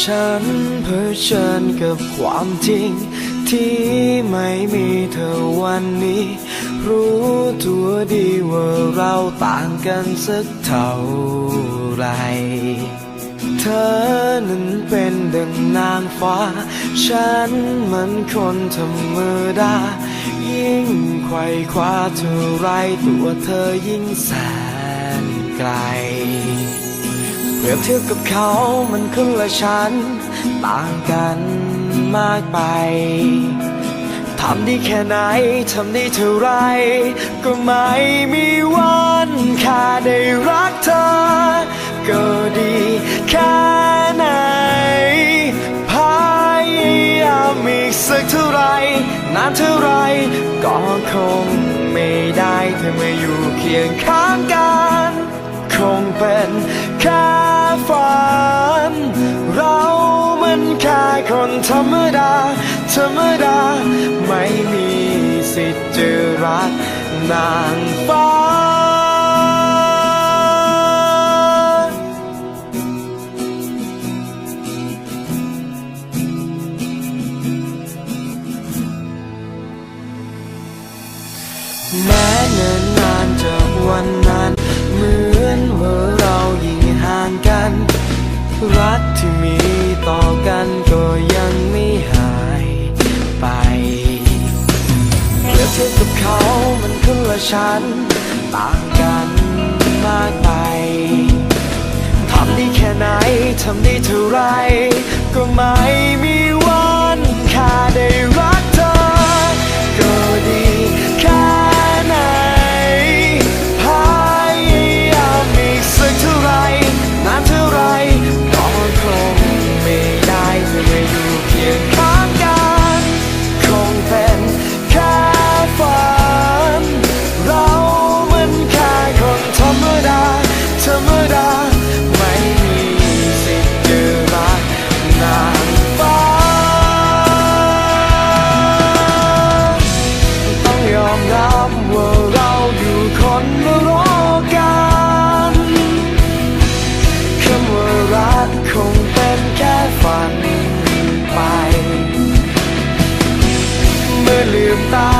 ฉันเผชิญกับความจริง ที่ไม่มีเธอวันนี้ รู้ตัวดีว่าเราต่างกันสักเท่าไหรเธอนั้นเป็นดังนางฟ้า ฉันมันคนธรรมดา ยิ่งไขว่คว้าเท่าไรตัวเธอยิ่งแสนไกล เปรียบเทียบกับเขามันคนละชั้น ต่างกันมากไปทำได้แค่ไหน ทำได้เท่าไร ก็ไม่มีวันค่าได้รักเธอ ก็ดีแค่ไหน พยายามอีกสักเท่าไร นานเท่าไร ก็คงไม่ได้เธอมาอยู่เคียงข้างกัน คงเป็น รรมดา ธรรมดา ไม่มีสิทธิ์จะรักนางฟ้า แม้เนิ่นนานจากวันนั้น เหมือนว่าเรายิ่งห่างกัน รักที่มี ฉัน ต่างกันมากไปทำได้แค่ไหน ทำได้เท่าไร ก็ไม่ tentar.